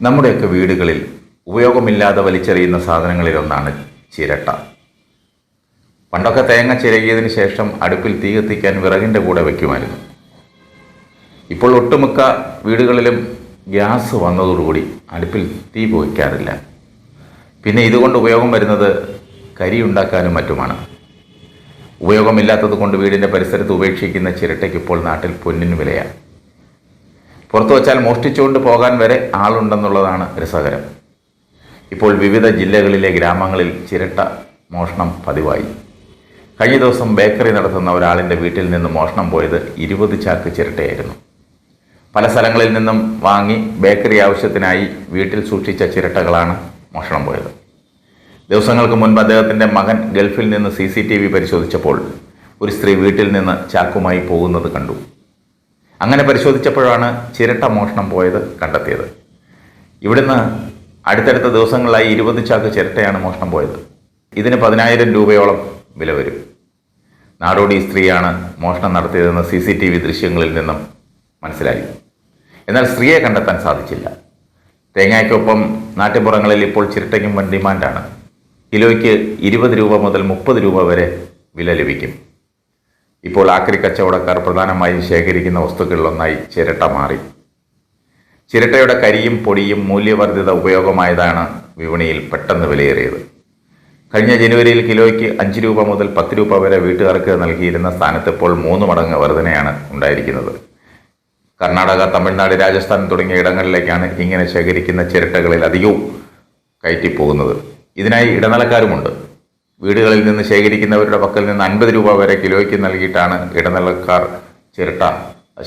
നമ്മുടെയൊക്കെ വീടുകളിൽ ഉപയോഗമില്ലാതെ വലിച്ചെറിയുന്ന സാധനങ്ങളിലൊന്നാണ് ചിരട്ട. പണ്ടൊക്കെ തേങ്ങ ചിരകിയതിന് ശേഷം അടുപ്പിൽ തീ കത്തിക്കാൻ വിറകിന്റെ കൂടെ വയ്ക്കുമായിരുന്നു ഇപ്പോൾ ഒട്ടുമിക്ക വീടുകളിലും ഗ്യാസ് വന്നതോടുകൂടി അടുപ്പിൽ തീ പോയിക്കാറില്ല. പിന്നെ ഇതുകൊണ്ട് ഉപയോഗം വരുന്നത് കരി ഉണ്ടാക്കാനും മറ്റുമാണ്. ഉപയോഗമില്ലാത്തത് കൊണ്ട് വീടിന്റെ പരിസരത്ത് ഉപേക്ഷിക്കുന്ന ചിരട്ടയ്ക്ക് ഇപ്പോൾ നാട്ടിൽ പൊന്നിന് വിലയാണ്. പുറത്തു വച്ചാൽ മോഷ്ടിച്ചുകൊണ്ട് പോകാൻ വരെ ആളുണ്ടെന്നുള്ളതാണ് രസകരം. ഇപ്പോൾ വിവിധ ജില്ലകളിലെ ഗ്രാമങ്ങളിൽ ചിരട്ട മോഷണം പതിവായി. കഴിഞ്ഞ ദിവസം ബേക്കറി നടത്തുന്ന ഒരാളിന്റെ വീട്ടിൽ നിന്ന് മോഷണം പോയത് ഇരുപത് ചാക്ക് ചിരട്ടയായിരുന്നു. പല സ്ഥലങ്ങളിൽ നിന്നും വാങ്ങി ബേക്കറി ആവശ്യത്തിനായി വീട്ടിൽ സൂക്ഷിച്ച ചിരട്ടകളാണ് മോഷണം പോയത്. ദിവസങ്ങൾക്ക് മുൻപ് അദ്ദേഹത്തിന്റെ മകൻ ഗൾഫിൽ നിന്ന് സി പരിശോധിച്ചപ്പോൾ ഒരു സ്ത്രീ വീട്ടിൽ നിന്ന് ചാക്കുമായി പോകുന്നത് കണ്ടു. അങ്ങനെ പരിശോധിച്ചപ്പോഴാണ് ചിരട്ട മോഷണം പോയത് കണ്ടെത്തിയത്. ഇവിടുന്ന് അടുത്തടുത്ത ദിവസങ്ങളിലായി ഇരുപത് ചാക്ക് ചിരട്ടയാണ് മോഷണം പോയത്. ഇതിന് പതിനായിരം രൂപയോളം വില വരും. നാടോടി സ്ത്രീയാണ് മോഷണം നടത്തിയതെന്ന് സി സി ടി വി ദൃശ്യങ്ങളിൽ നിന്നും മനസ്സിലായി. എന്നാൽ സ്ത്രീയെ കണ്ടെത്താൻ സാധിച്ചില്ല. തേങ്ങയ്ക്കൊപ്പം നാട്ടിൻപുറങ്ങളിൽ ഇപ്പോൾ ചിരട്ടയ്ക്കും വൻ ഡിമാൻഡാണ്. കിലോയ്ക്ക് ഇരുപത് രൂപ മുതൽ മുപ്പത് രൂപ വരെ വില ലഭിക്കും. ഇപ്പോൾ ആക്രി കച്ചവടക്കാർ പ്രധാനമായും ശേഖരിക്കുന്ന വസ്തുക്കളിലൊന്നായി ചിരട്ട മാറി. ചിരട്ടയുടെ കരിയും പൊടിയും മൂല്യവർദ്ധിത ഉപയോഗമായതാണ് വിപണിയിൽ പെട്ടെന്ന് വിലയേറിയത്. കഴിഞ്ഞ ജനുവരിയിൽ കിലോയ്ക്ക് അഞ്ച് രൂപ മുതൽ പത്ത് രൂപ വരെ വീട്ടുകാർക്ക് നൽകിയിരുന്ന സ്ഥാനത്ത് ഇപ്പോൾ മൂന്ന് മടങ്ങ് വർധനയാണ് ഉണ്ടായിരിക്കുന്നത്. കർണാടക തമിഴ്നാട് രാജസ്ഥാൻ തുടങ്ങിയ ഇടങ്ങളിലേക്കാണ് ഇങ്ങനെ ശേഖരിക്കുന്ന ചിരട്ടകളിൽ അധികവും കയറ്റിപ്പോകുന്നത്. ഇതിനായി ഇടനിലക്കാരുമുണ്ട്. വീടുകളിൽ നിന്ന് ശേഖരിക്കുന്നവരുടെ പക്കൽ നിന്ന് അൻപത് രൂപ വരെ കിലോയ്ക്ക് നൽകിയിട്ടാണ് ഇടനിലക്കാർ ചിരട്ട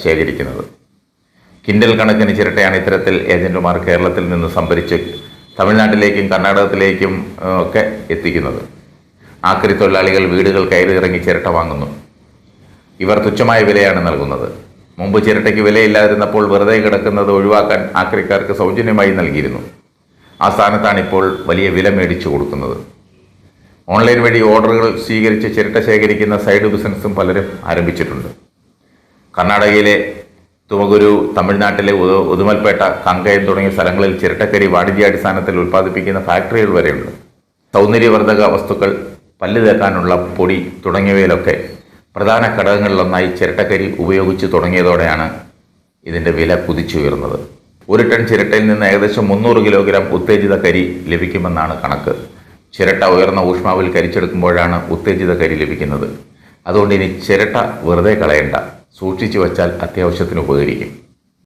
ശേഖരിക്കുന്നത്. കിൻഡൽ കണക്കിന് ചിരട്ടയാണ് ഇത്തരത്തിൽ ഏജന്റുമാർ കേരളത്തിൽ നിന്ന് സംഭരിച്ച് തമിഴ്നാട്ടിലേക്കും കർണാടകത്തിലേക്കും ഒക്കെ എത്തിക്കുന്നത്. ആക്രി തൊഴിലാളികൾ വീടുകൾ കയറി ഇറങ്ങി ചിരട്ട വാങ്ങുന്നു. ഇവർ തുച്ഛമായ വിലയാണ് നൽകുന്നത്. മുമ്പ് ചിരട്ടയ്ക്ക് വിലയില്ലാതിരുന്നപ്പോൾ വെറുതെ കിടക്കുന്നത് ഒഴിവാക്കാൻ ആക്രിക്കാർക്ക് സൗജന്യമായി നൽകിയിരുന്നു. ആ സ്ഥാനത്താണ് ഇപ്പോൾ വലിയ വില മേടിച്ചു കൊടുക്കുന്നത്. ഓൺലൈൻ വഴി ഓർഡറുകൾ സ്വീകരിച്ച് ചിരട്ട ശേഖരിക്കുന്ന സൈഡ് ബിസിനസ്സും പലരും ആരംഭിച്ചിട്ടുണ്ട്. കർണാടകയിലെ തുമകുരു തമിഴ്നാട്ടിലെ ഉദ- ഉദുമൽപേട്ട കങ്കയം തുടങ്ങിയ സ്ഥലങ്ങളിൽ ചിരട്ടക്കരി വാണിജ്യാടിസ്ഥാനത്തിൽ ഉൽപ്പാദിപ്പിക്കുന്ന ഫാക്ടറികൾ വരെയുണ്ട്. സൗന്ദര്യവർദ്ധക വസ്തുക്കൾ പല്ല് തേക്കാനുള്ള പൊടി തുടങ്ങിയവയിലൊക്കെ പ്രധാന ഘടകങ്ങളിലൊന്നായി ചിരട്ടക്കരി ഉപയോഗിച്ച് തുടങ്ങിയതോടെയാണ് ഇതിന്റെ വില കുതിച്ചുയർന്നത്. ഒരു ടൺ ചിരട്ടയിൽ നിന്ന് ഏകദേശം മുന്നൂറ് കിലോഗ്രാം ഉത്തേജിത കരി ലഭിക്കുമെന്നാണ് കണക്ക്. ചിരട്ട ഉയർന്ന ഊഷ്മാവിൽ കരിച്ചെടുക്കുമ്പോഴാണ് ഉത്തേജിത കരി ലഭിക്കുന്നത്. അതുകൊണ്ട് ഇനി ചിരട്ട വെറുതെ കളയണ്ട. സൂക്ഷിച്ചു വച്ചാൽ അത്യാവശ്യത്തിന് ഉപകരിക്കും.